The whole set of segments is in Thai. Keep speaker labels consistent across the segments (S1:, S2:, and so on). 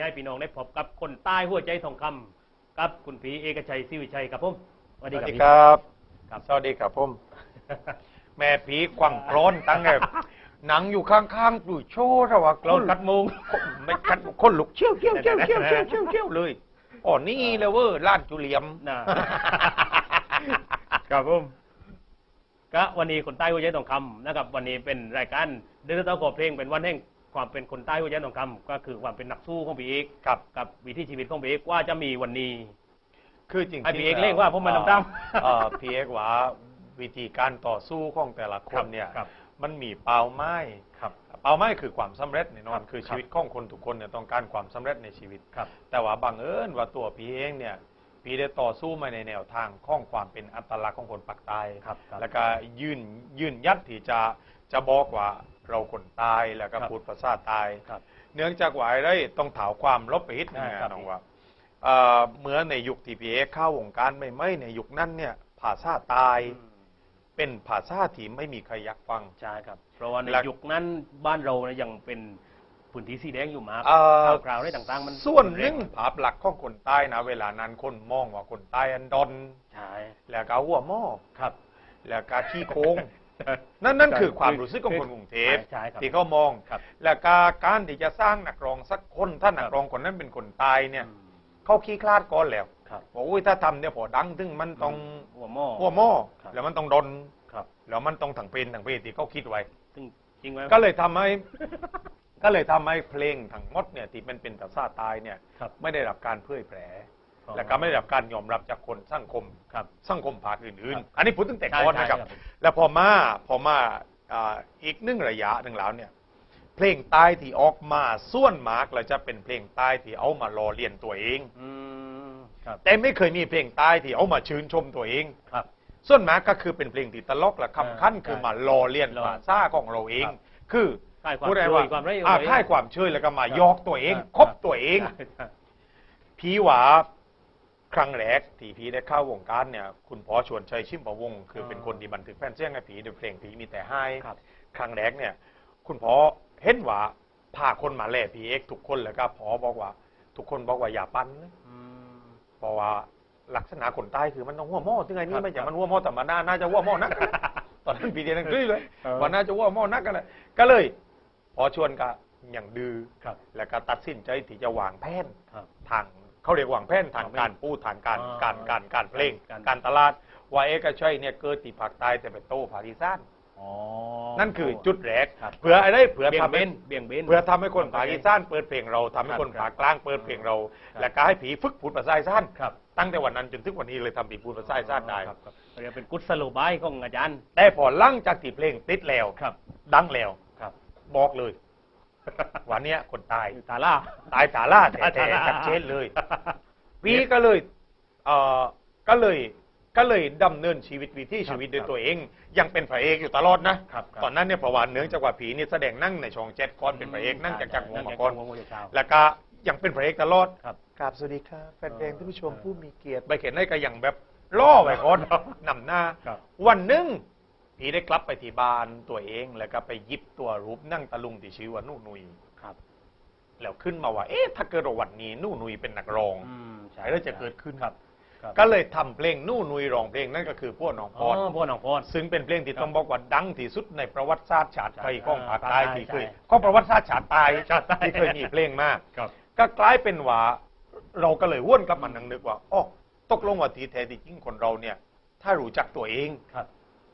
S1: ให้พี่น้องได้พบกับคนใต้หัวใจทองคำกับคุณผีเอกชัยศิวิชัยครับผมสวัส
S2: ส
S1: ดี
S2: วัส
S1: ครับ
S2: ดี
S1: พี่
S2: ครับ
S1: ครับ
S2: สวัสดีครับผมแม่ผีกวังโกรนตั้งแต่หนังอยู่ข้างๆดูโชว์ระหว่าง
S1: กลอนกัดมุง
S2: ไม่คัดคนลุกเชี่ยวเชี่ยวเชี่ยวเชี่ยวเชี่ยวเชี่ยวเชี่ยวเลยอ๋อนี่เลยเว้ยล้านจุเลียม
S1: นะครับผมก็วันนี้คนใต้หัวใจทองคำนะครับ วันนี้เป็นรายการเดินเต้าขอเพลงเป็นวันแห่ง ความเป็นคนใต้หัวใจทองคำก็คือความเป็นนักสู้ของพี่เอก
S2: ครับ
S1: กับวิถีชีวิตของพี่เอกว่าจะมีวันนี้
S2: คือจริงๆ
S1: ให้พี่เอกเล่นว่าผมมันดำๆ
S2: เอ่อพี่เอกว่าวิธีการต่อสู้ของแต่ละคนเนี่ย
S1: ครับ
S2: มันมีเป้าหมาย
S1: ครับ
S2: เป้าหมายคือความสำเร็จแน่นอ
S1: ครั
S2: น
S1: บ
S2: คือ
S1: ครับ
S2: ชีวิตของคนทุกคนเนี่ยต้องการความสำเร็จในชีวิต
S1: ครับ
S2: แต่ว่าบังเอิญว่าตัวพี่เองเนี่ยพี่ได้ต่อสู้มาในแนวทางของความเป็นอัตลักษณ์ของคนปากใต้
S1: ครับครับ
S2: แล้วก็ยืนยืนยัดที่จะ จะบอกว่าเราคนใตายแล้วก็
S1: ครับ
S2: พูดภาษาใตาย
S1: ครับ
S2: เนื่องจากว่าอะไรต้องถาวความลบไปนิดนึง
S1: ได้ครับ
S2: นะน้องว่าเอ่อเมื่อในยุคที่พี่เอกเข้าวงการไม่ไม่ในยุคนั้นเนี่ยภาษาใตายเป็นภาษาที่ไม่มีใครอยากฟัง
S1: ใช่ครับ เพราะว่าใน
S2: และ
S1: ยุคนั้นบ้านเราเนี่ยยังเป็นพื้นที่สีแดงอยู่มาก
S2: เอ่อ
S1: ข่าวคราวได้ต่างๆ มัน
S2: ส่วนหนึ่ง
S1: รุแร
S2: ภาพลักษณ์ของคนใต้นะ เวลานั้นคนมองว่าคนใต้อันดอน
S1: ใช่
S2: แล้วก็หัวหม้อ
S1: ครับ
S2: แล้วก็ขี้โค้ง นั่นนั่นคือความรู้สึกของคนกรุงเทพ
S1: ใช่ครับ
S2: ที่เขามอง
S1: ครับ
S2: แล้วก็การที่จะสร้างนักร้องสักคนถ้านักร้องคนนั้นเป็นคนตายเนี่ย
S1: อืม
S2: เขาขี้คลาดก่อนแล้ว
S1: ครับ
S2: บอกอุ้ยถ้าทำเนี่ยพอดังถึงมันต้อง
S1: หัวหม้อ
S2: หัวหม้อ
S1: ครับ
S2: แล้วมันต้องดน
S1: ครับ
S2: แล้วมันต้องถังเป็นถังเพศที่เขาคิดไว้
S1: ซึ่งจริงไหม
S2: ก็เลยทำให้ ก็เลยทำให้เพลงทั้งหมดเนี่ยที่มันเป็นภาษาตายเนี่ย
S1: ครับ
S2: ไม่ได้รับการเผยแพร่
S1: อ๋อ
S2: และก็ไม่ได้รับการยอมรับจากคนสังคม
S1: ครับ
S2: สังคมภาคอื่น
S1: ครับ
S2: ๆอันนี้พูดตั้งแต่ก่อน
S1: ใช่
S2: นะครับ
S1: ใช่ครับ
S2: แล้วพอมาพอมาอ่าอีกหนึ่งระยะหนึ่งแล้วเนี่ยเพลงใต้ที่ออกมาส่วนมากเราจะเป็นเพลงใต้ที่เอามาล้อเลียนตัวเอง
S1: อืมครับ
S2: แต่ไม่เคยมีเพลงใต้ที่เอามาชื่นชมตัวเอง
S1: ครับ
S2: ส่วนมากก็คือเป็นเพลงที่ตลกและคำขั้น
S1: ใช่
S2: คือมาล้อเลียน
S1: ล้อ
S2: ภาษาของเราเอง
S1: ครับ
S2: คือ
S1: ค่ายความ
S2: พูดได้
S1: ช่ว
S2: ว่าย
S1: ความไร้
S2: อ่า
S1: เอ่ย
S2: ค่ายความช่วยแล้วก็มา
S1: ครับ
S2: ยอกตัวเอง
S1: ครับ
S2: คบตัวเอง
S1: ใช่ครับ
S2: พีหวา ครั้งแรกที่พีได้เข้าวงการเนี่ยคุณพ่อชวนชัยชิมประวงศ์คือเป็นคนที่บันทึกแผ่นเสียงให้ผีด้วยเพลงผีมีแต่ให้
S1: ครับ
S2: ครั้งแรกเนี่ย คุณพ่อเห็นว่าพาคนมาแล่พีเอ็กทุกคนแล้วก็พ่อบอกว่า ทุกคนบอกว่าอย่าปั้นนะ
S1: อืม
S2: เพราะว่าลักษณะคนใต้คือมันต้องหัวหม้อถึงไง
S1: ค
S2: นี่
S1: รับ
S2: ไม่ใช่
S1: ครับ
S2: มันหัวหม้อธรรมดาน่าจะหัวหม้อนัก ตอนนั้นปีเดียนอังกฤษเลย
S1: เออ
S2: ว่าน่าจะหัวหม้อนักกันเลยก็เลย พอชวนก็อย่างดื้อ
S1: ครับ
S2: แล้วก็ตัดสินใจที่จะวางแผน
S1: ครับ
S2: ทาง เขาเรียกวางแผนทาง
S1: วางแผน
S2: การพูดทางการ
S1: อ่า
S2: การการการเพลง
S1: การ
S2: การตลาดว่าเอกชัยเนี่ยเกิดที่ภาคใต้แต่เป็นโตภาคอีสาน
S1: อ๋อ
S2: นั่นคือจุดแรก
S1: ครับ
S2: เผื่ออะไรเผื่อ
S1: เบี่ยง
S2: ทำ
S1: เบ
S2: ให้
S1: นเบี่ยงเบน
S2: เพื่อทำให้คนภาคอีสานเปิดเพลงเราทำให้คน
S1: ครับ
S2: ภาคกลางเปิดเพลงเรา
S1: ครับ
S2: และก็ให้ผีฝึกพูดภาษาอีสาน
S1: ครับ
S2: ตั้งแต่วันนั้นจนถึงวันนี้เลยทำผีพูดภาษาอีสานได้
S1: ครับครับเรียกเป็นกุศโลบายของอาจารย์
S2: แต่พอหลั่งจากที่เพลงติดแล้ว
S1: ครับ
S2: ดังแล้ว
S1: ครับ
S2: บอกเลย วันเนี้ยคนตาย
S1: ตาล่า
S2: ตายตาล่าแต่
S1: ตา
S2: แต่
S1: ล่า
S2: ชัดเจนเลยพี่ก็เลยเอ่อก็เลยก็เลยดำเนินชีวิตวิถีชีวิตด้วยตัวเอง ยังเป็นพระเอกอยู่ตลอดนะ
S1: ครับครับ
S2: ตอนนั้นเนี่ยประวัติเนื่องจากว่าผีนี่แสดงนั่งในช่องเจ็ดก่อนเป็นพระเอกนั่งจากจากวง
S1: นั่
S2: มา
S1: จาก
S2: ก่อน
S1: วงมาก่อน
S2: แล้วก็ยังเป็นพระเอกตลอด
S1: ครับ
S2: กราบสวัสดีครับแฟนเพลง
S1: เออ
S2: ท่านผู้ชม
S1: เออ
S2: ผู้มีเกียรติ ใบเขียนได้ก็ยังแบบล่อไว้ก่อนนำหน้า
S1: ครับ
S2: วันหนึ่ง ผีได้กลับไปที่บ้านตัวเองแล้วก็ไปหยิบตัวรูปนั่งตะลุงที่ชื่อว่านู่นุย
S1: ครับ
S2: แล้วขึ้นมาว่า เอ๊ะถ้าเกิดว่าวันนี้นู่นุยเป็นนักร้อง
S1: อืมใช่
S2: อะไรจะเกิดขึ้น
S1: ครับ ครับ
S2: ก็เลยทำเพลงนู่นุยร้องเพลงนั่นก็คือพวกน้องพ
S1: อ๋อ
S2: ร
S1: พวกน้องพร
S2: ซึ่งเป็นเพลงที่ต้องบอกว่าดังที่สุดในประวัติศาสตร์ชาติไทย
S1: ใช่
S2: ของภาคใต้
S1: ใช่
S2: ที่เคย
S1: ใช่
S2: ของประวัติศาสตร์ชาติใต้
S1: ชาติใต้
S2: ที่เคยมีเพลงมาก
S1: ครับ
S2: ก็กลายเป็นว่าเราก็เลยวนกลับมานั่งนึกว่าอ๋อตกลงว่าทีแท้ที่จริงคนเราเนี่ย ถ้ารู้จักตัวเอง
S1: ครับ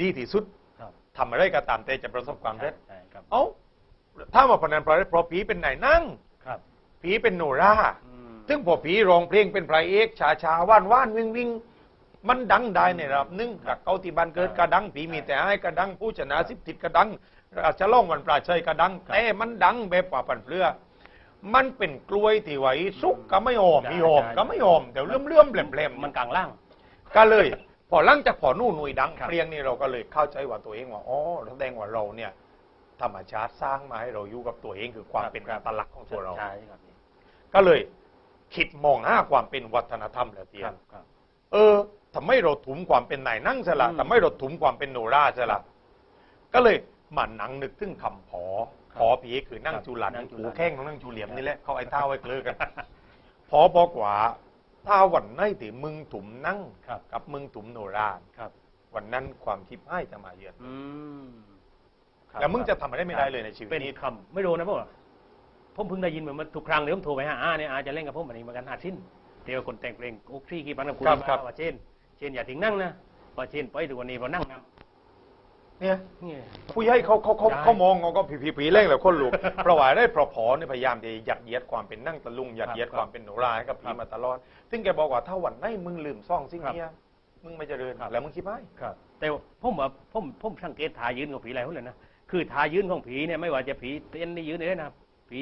S2: ดีที่สุด
S1: ครับ
S2: ทำอะไรก็ตามแต่จะประสบความสำเร็จ
S1: ใช่ครับ
S2: เอ้าถ้ามาพนันเพราะอะไรเพราะผีเป็นไหนนั่ง
S1: ครับ
S2: ผีเป็นโนรา
S1: อืม
S2: ซึ่งพอผีร้องเพลงเป็นพระเอกชาชาว่านว่านวิ่งวิ่งมันดังได้ในระดับหนึ่งจากเกาที่บ้านเกิดกระดังผีมีแต่ให้กระดังผู้ชนะสิบทิศกระดังราชล่องวันปราชัยกระดังแต่มันดังแบบป่าปันเปลือ มันเป็นกล้วยที่ไหวสุกก็ไม่หอมมีหอมก็ไม่หอมเดี๋ยวเลื่อมเลื่อมๆแหลมๆ
S1: มันกลางล่าง
S2: ก็เลย พอหลังจากพอนู่นนุยดัง
S1: ครับ
S2: เปรียงนี่เราก็เลยเข้าใจว่าตัวเองว่าอ๋อแสดงว่าเราเนี่ยธรรมชาติสร้างมาให้เราอยู่กับตัวเองคือความเป็นอัตลักษณ์ของตัวเรา
S1: ใช่ครับ
S2: ก็เลยคิดมองหาความเป็นวัฒนธรรมแล้วเตีย
S1: ครั
S2: น
S1: บครับ
S2: เออทำไมเราถุมความเป็นนายนั่งซะละ
S1: อืม
S2: ทำไมเราถุมความเป็นโนราซะละก็เลยมาหนังนึกถึงคำพอพอผีคือนั่ง
S1: ครับ
S2: จูหลัน
S1: นั่งจูหลั
S2: หู
S1: น
S2: แข้งของนั่งจูเหลี่ยมนี่แหละเขาไอ้เท้าไว้เกลือกันพอบอกว่า ถ้าวันไหนที่มึงถุมนั่ง
S1: ครับ
S2: กับมึงถุมโนรา
S1: ครับ
S2: วันนั้นความทิพย์ให้จะมาเยือน
S1: อืมครับ
S2: แล้วมึงจะทำอะไรไม่ได้เลยในชีวิต
S1: เป็น
S2: นี้
S1: คำไม่รู้นะพวกผมเพิ่งได้ยินเหมือนมันทุกครั้งเลยผมโทรไปหาอาเนี่ยอาจะเล่นกับผมอันนี้เหมือนกันอาชิ้นเดี๋ยวคนแต่งเพลงอุกที่กี่ปันกับคุณ
S2: ครับ
S1: มา
S2: ครับ
S1: ว่าเชนเชนอย่าทิ้งนั่งนะพอเชนไปถึงวันนี้พอนั่งน
S2: เนี่ยำ
S1: เนี่ย
S2: ผู้ใหญ่เขาเขาเขา
S1: ได้
S2: เขามองเขาก็ผีผีผีเล่งเลยคนลูก เพราะว่าได้เพราะพอเนี่ยพยายามจะยัดเยียดความเป็นนั่งตะลุงยัดเยียด
S1: ครับ
S2: ความเป็นโนราให้กับผี
S1: ครับ
S2: มาตลอด ซึ่งแกบอกว่าถ้าวันไหนมึงลืมซ่องสิ่ง
S1: ครับ
S2: เนี้ยมึงไม่เจริญ
S1: ครับ
S2: แล้วมึงคิดไหม
S1: ครับแต่ว่าผมว่าผมผมสังเกตทายืนของผีอะไรพวกเลยนะคือทายืนของผีเนี่ยไม่ว่าจะผีเต้นนี่ยืนเลยนะผี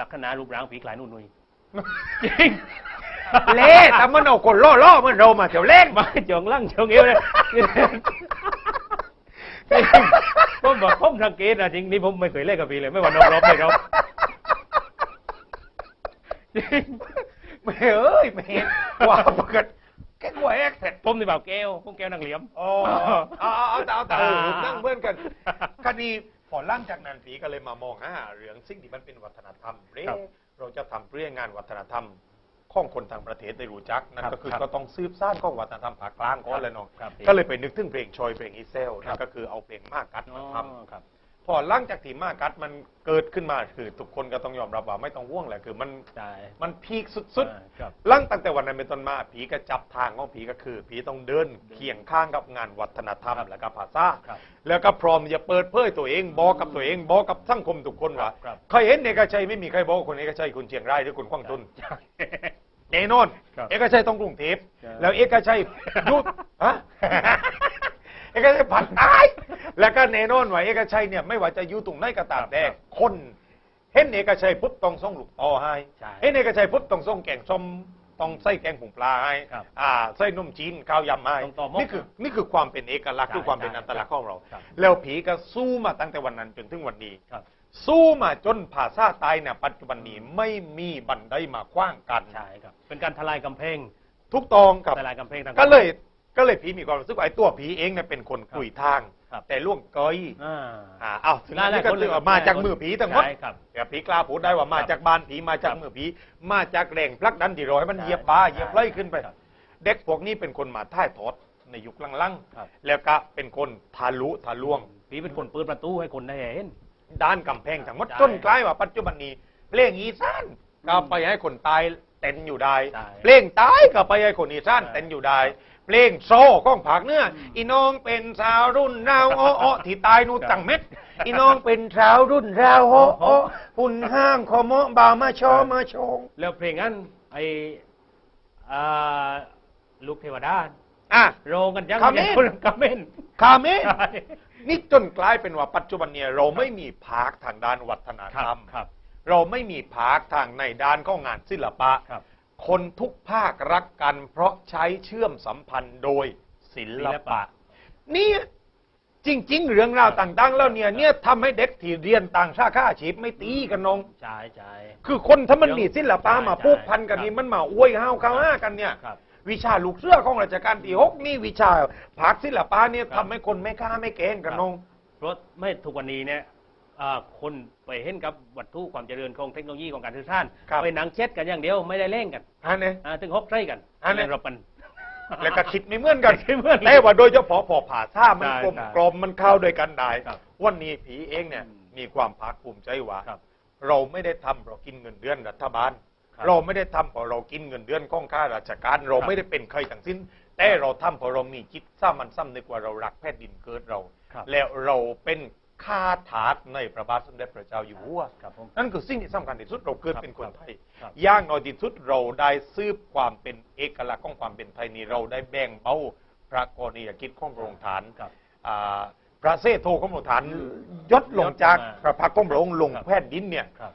S1: ลักษณะรูปร่างผีคล้ายนุ่นนุยจริง
S2: เละแต่มันเอาคนล่อล่อมันเรามาเถียวเล่น
S1: มาจองล่างจองเอวเลยจริง ผมบอกผมสังเกตนะจริงนี่ผมไม่เคยเล่นกับผีเลยไม่ว่านอกรบไม่รบจริง
S2: ไม่เอ้ยไม่เห็นว่าปกติแกกลัวแอกเสร็จ
S1: ผมนี่แบบแก้วผมแก้วนางเหลี่ยม
S2: อ๋อเอาเอาเอาเอาเอา
S1: อ่
S2: นั่งเพื่อนกันคดีพอล่างจากนั้นผีก็เลยมามองหาเรื่องสิ่งที่มันเป็นวัฒนธรรมเอ๊ะ
S1: ครับ
S2: เราจะทำเรื่องงานวัฒนธรรม ของคนทางประเทศได้รู้จักนั่น
S1: ครับ
S2: ก็คือ
S1: ครับ
S2: ก็ต้องซืบสร้างของวัฒนธรรมภาคกลางก่อนเลยเนาะ
S1: ครับ
S2: ก็เลยไปนึกถึงเพลงชอยเพลงอีเซล
S1: ครั
S2: นั่
S1: บ
S2: นก็คือเอาเพลงมากกัด
S1: อ๋อ
S2: มาทำ
S1: ครับ
S2: พอหล่างจากที่มากกัดมันเกิดขึ้นมาคือทุกคนก็ต้องยอมรับว่าไม่ต้องห่วงแหละคือมัน
S1: ใช่
S2: มันพีคสุด
S1: อ่าครับ
S2: ๆหลั่งตั้งแต่วันนั้นเป็นต้นมาผีก็จับทางของผีก็คือ ผีต้องเดินเคียงข้างกับงานวัฒนธรรม
S1: ครับ
S2: และก็ภาษา
S1: ครับ
S2: แล้วก็พร้อมจะเปิดเผยตัวเองบอกกับตัวเองบอกกับสังคมทุกคนว่า
S1: ครับ
S2: ใครเห็นเอกชัยไม่มีใครบอกว่าคนเอกชัยคนเชียงรายหรือคนขวางตุน
S1: ใช่
S2: แน่นอน
S1: ครับ
S2: เอกชัยต้องกรุงเทพ
S1: ใช่
S2: แล้วเอกชัยยุดฮะ เอกชัยผัดตาย แล้วก็แน่นอนว่าเอกชัยเนี่ยไม่ว่าจะอยู่ตรงไหนก็ตามแต่คนเห็นเอกชัยปุ๊บต้องส่งลูกต่อให้
S1: ใช่
S2: เห็นเอกชัยปุ๊บต้องส่งแกงส้มต้องใส่แกงผงปลาให้
S1: ครับ
S2: อ่าใส่นมจีนข้าวยำให้
S1: ต้องต่อหม้อ
S2: นี่คือนี่คือความเป็นเอกลักษณ์
S1: ใช่
S2: คือความเป็น
S1: ใช่
S2: อัตลักษณ์ของเรา
S1: ครับ
S2: แล้วผีก็สู้มาตั้งแต่วันนั้นจนถึงวันนี้
S1: ครับ
S2: สู้มาจนภาษาตายเนี่ยปัจจุบันนี้ไม่มีบันไดมาขว้างกัน
S1: ใช่ครับ เป็นการทลายกำแพง
S2: ทุกตองกับ
S1: ทลายกำแพงทาง
S2: ก็เลย ก็เลยผีมีความรู้สึกว่าไอ้ตัวผีเองเนี่ยเป็นคน
S1: ครับ
S2: กุยทาง
S1: ครับ
S2: แต่ล่วงเกย
S1: อ่า
S2: อ่าเอาถึง
S1: หลายๆ
S2: นี้ก็
S1: คน
S2: ถือว่า
S1: เลย
S2: มาจาก
S1: หลายๆ
S2: มือผีทั้งหมด
S1: ใช่ครับ
S2: เดี๋ยวผีกล้าพูดได้ว่ามา
S1: ครับ
S2: จากบ้านผีมาจาก
S1: ครับ
S2: มือผี มาจากแรงพลักดันที่รอยมัน
S1: ใช่
S2: เหยียบบ้า
S1: ใช่
S2: เหยียบไล่ขึ้นไป
S1: ครับ
S2: เด็กพวกนี้เป็นคนมาท่ายทอดในยุคลัง
S1: ครับ
S2: ๆแล้วก็เป็นคนทะลุทะลวง
S1: ผีเป็นคนเปิดประตูให้คนได้เห็น
S2: ด้านกำแพงทั้งหมด
S1: ใช่
S2: จนกลายว่าปัจจุบันนี้เพลงอีสานก็ไปให้คนตาย เต้นอยู่ได้
S1: ใช่
S2: เพลงตายก็ไปให้คนอีสาน
S1: ใช่
S2: เต้นอยู่ได้ เพลงโซก้องผักเนื้อออีน้องเป็นสาวรุ่นราวอ้ออ้อที่ตายนูน
S1: ครับ
S2: ตังเม็ด อีน้องเป็นสาวรุ่นราวอ้ออ้อหุ่นห้างขอมอบาวมาชอมาชง
S1: แล้วเพลงนั้นไออ่าลูกเทวดา
S2: อะ
S1: โรงกันยัง
S2: คาเมน
S1: คนคาเมน
S2: คาเมน
S1: ใช่
S2: นี่จนกลายเป็นว่าปัจจุบันเนี่ยเราไม่มีภาคทางด้านวัฒน
S1: ค
S2: ธร
S1: รั
S2: ร
S1: บ
S2: ม
S1: ครับ
S2: เราไม่มีภาคทางในด้านของงานศิลปะ
S1: ครับ
S2: คนทุกภาครักกัน เพราะใช้เชื่อมสัมพันธ์โดยศิล
S1: ศิล
S2: ปะ
S1: ปะ
S2: เนี่ยจริง ๆ เรื่องราวต่าง ๆ แล้วเนี่ยเนี่ยทำให้เด็กที่เรียนต่างชาติอาชีพไม่ตีกันน้อง
S1: ใช่ใช่
S2: คือคนถ้ามันมีศิลปะมา
S1: ใช่
S2: ผูกพันกัน
S1: ใช่
S2: นี่มันมาอวยห้าวข้าวห้ากันเนี่ย
S1: ครับ
S2: วิชาลูกเสือของราชการที่หกนี่วิชาภาคศิลปะเนี่ย
S1: ครับ
S2: ทำให้คนไม่ฆ่าไม่เกรงกันน้อง
S1: เพราะไม่ทุกวันนี้เนี่ย อ่าคนไปเห็นกับวัตถุความเจริญของเทคโนโลยีของการสื่อสาร
S2: ครับ
S1: ไปหนังเช็ดกันอย่างเดียวไม่ได้เล่นกัน
S2: อันนี้
S1: อ่าถึงฮอกไส้กัน
S2: อันนี้
S1: เราปัน
S2: แล้วก็คิดไม่เหมือนกัน
S1: คิดไม่เหมือน
S2: แต่ว่าโดยเฉพาะพอผ่าท่ามัน
S1: ใช่
S2: กลม
S1: ใช่
S2: กลมมันเข้าด้วยกันได้
S1: ครับ
S2: วันนี้ผีเองเนี่ย
S1: อืม
S2: มีความภาคภูมิใจว่า
S1: ครับ
S2: เราไม่ได้ทำเพราะกินเงินเดือนรัฐบาล
S1: ครับ
S2: เราไม่ได้ทำเพราะเรากินเงินเดือนของข้าราชการ เรา
S1: ครับ
S2: ไม่ได้เป็นใครทั้งสิ้น แต่เราทำเพราะเรามีจิตสามัญสำนึกว่าเรารักแผ่นดินเกิดเรา
S1: ครับ
S2: แล้วเราเป็น ข้าทาสในพระบาทสมเด็จพระเจ้าอยู่หัว
S1: ครับผม
S2: นั่นคือสิ่งที่สำคัญที่สุดเราเกิด
S1: ครับ
S2: เป็นคนไทย
S1: ครับ
S2: อย่างน้อยที่สุดเราได้ซืบความเป็นเอกลักษณ์ของความเป็นไทยนี้เราได้แบ่งเบาพระกรณียกิจของพระองค์ฐาน
S1: ครับ
S2: อ่าพระเสโทของพระองค์ฐาน
S1: อืม
S2: ยศลงจาก
S1: ยศลงมา
S2: พระพักตร์ของพระองค์ลง
S1: ครับ
S2: แผ่นดินเนี่ย
S1: ครับ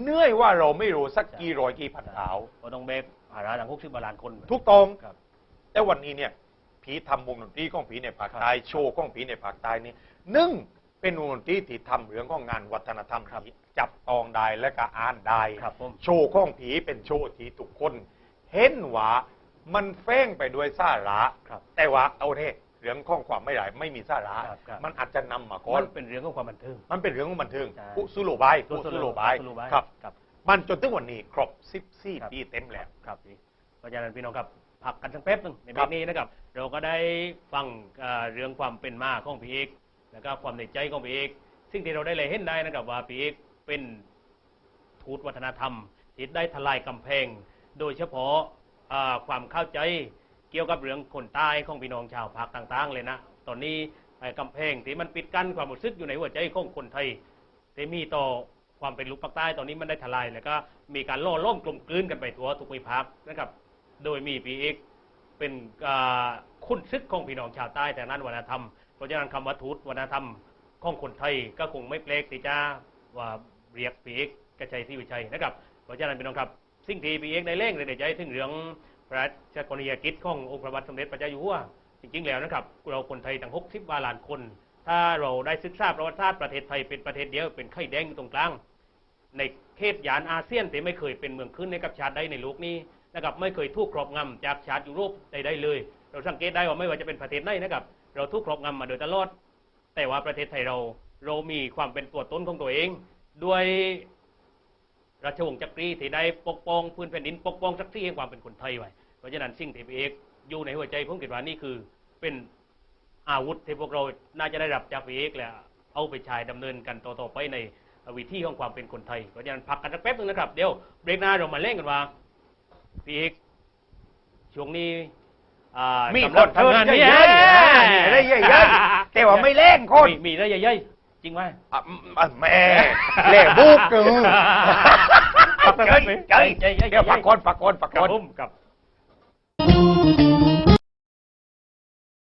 S2: เหนื่อยว่าเราไม่รู้สักกี่ร้อยกี่พันขาว
S1: ก็ต้องเบกหาราดังหกสิบบาลานคน
S2: ทุกตอง
S1: ครับ
S2: แต่วันนี้เนี่ยผีทำวงดนตรีของผีในภาค
S1: ครับ
S2: ใต้โชว์ของผีในภาคใต้นี่หนึ่ง เป็นวงดนตรีที่ทำเรื่องของงานวัฒนธรรม
S1: ครับ
S2: ที่จับตองได้และก็อ่านได้
S1: ครับผม
S2: โชว์ของผีเป็นโชว์ที่ทุกคน เห็นว่ามันแฝงไปด้วยสาระ
S1: ครับ
S2: แต่ว่าเอาเท่เรื่องข้องความไม่หลายไม่มีสาระ
S1: ครับครับ
S2: มันอาจจะนำมาก่อ
S1: มัน นเป็นเรื่องของความบันเทิง
S2: มันเป็นเรื่องของบันเทิง
S1: ใช่
S2: กุสุโลบายกุสุโลบาย
S1: กุศโลบาย
S2: ครับ
S1: ครับ
S2: มันจนถึงวันนี้ครบ
S1: ครับ
S2: 14ปีเต็มแล้ว
S1: ครับพี่เพราะฉะนั้นพี่น้องครับพักกันสักแป๊บหนึงใน
S2: ครั
S1: เบบรกนี้นะครับ เราก็ได้ฟังเอ่อเรื่องความเป็นมาของพี่เอก แล้วก็ความในใจของพีเอก ซึ่งที่เราได้เลยเห็นได้นะครับว่าพีเอกเป็นทูตวัฒนธรรมที่ได้ทลายกำแพง โดยเฉพาะความเข้าใจเกี่ยวกับเรื่องคนใต้ของพี่น้องชาวภาคต่าง ๆ เลยนะ ตอนนี้กำแพงที่มันปิดกั้นความรู้สึกอยู่ในหัวใจของคนไทยที่มีต่อความเป็นลูกภาคใต้ตอนนี้มันได้ทลาย แล้วก็มีการล่อล้อมกลมกลืนกันไปทั่วทุกภูมิภาคนะครับ โดยมีพีเอกเป็นคุณซึกของพี่น้องชาวใต้แต่นั้นวัฒนธรรม เพราะฉะนั้นคำว่าทูตวัฒนธรรมของคนไทยก็คงไม่แปลกที่จะว่าเรียกพีเอกกระชัยที่วิชัยนะครับ เพราะฉะนั้นพี่น้องครับ สิ่งที่พีเอกในเร่งเลยในใจถึงเรื่องพระราชกรณียกิจขององค์พระบาทสมเด็จพระเจ้าอยู่หัวจริงๆแล้วนะครับ เราคนไทยตั้ง60บาล้านคน ถ้าเราได้ศึกษาประวัติศาสตร์ประเทศไทยเป็นประเทศเดียวเป็นไข่แดงอยู่ตรงกลาง ในเขตยานอาเซียนแต่ไม่เคยเป็นเมืองขึ้นในกับชาติใดในโลกนี้นะครับไม่เคยถูกครอบงำจากชาติยุโรปใดๆเลย เราสังเกตได้ว่าไม่ว่าจะเป็นประเทศไหนนะครับ เราถูกครอบงำมาโดยตลอด แต่ว่าประเทศไทยเราเรามีความเป็นตัวตนของตัวเอง ด้วยราชวงศ์จักรีที่ได้ปกป้องพื้นแผ่นดินปกป้องศักดิ์ศรีแห่งความเป็นคนไทยไว้ เพราะฉะนั้นสิ่งที่พี่เอกอยู่ในหัวใจผมคิดว่านี่คือเป็นอาวุธที่พวกเราน่าจะได้รับจากพี่เอกแล้วเอาไปใช้ดำเนินกันต่อๆไปในวิธีของความเป็นคนไทย เพราะฉะนั้นพักกันสักแป๊บนึงนะครับ เดี๋ยวเบรกหน้าเรามาเล่นกันว่าพี่เอกช่วงนี้ อ่า
S2: มี
S1: กำ
S2: ค
S1: ลั
S2: น
S1: งทำงาน
S2: เย
S1: นี่
S2: อะๆอะไรเยอะๆแต่ว่าไม่แรงคน
S1: มีมีได้ใหญ่ๆจริงไหม
S2: อะอะแม่เล่บุกตึง
S1: พักสักแป๊บนึง
S2: ใจ
S1: ใจใจใจ
S2: เดี๋ยวพักก่อนพักก่อนพัก
S1: ครั
S2: ก่
S1: บ
S2: อน
S1: ผมครับ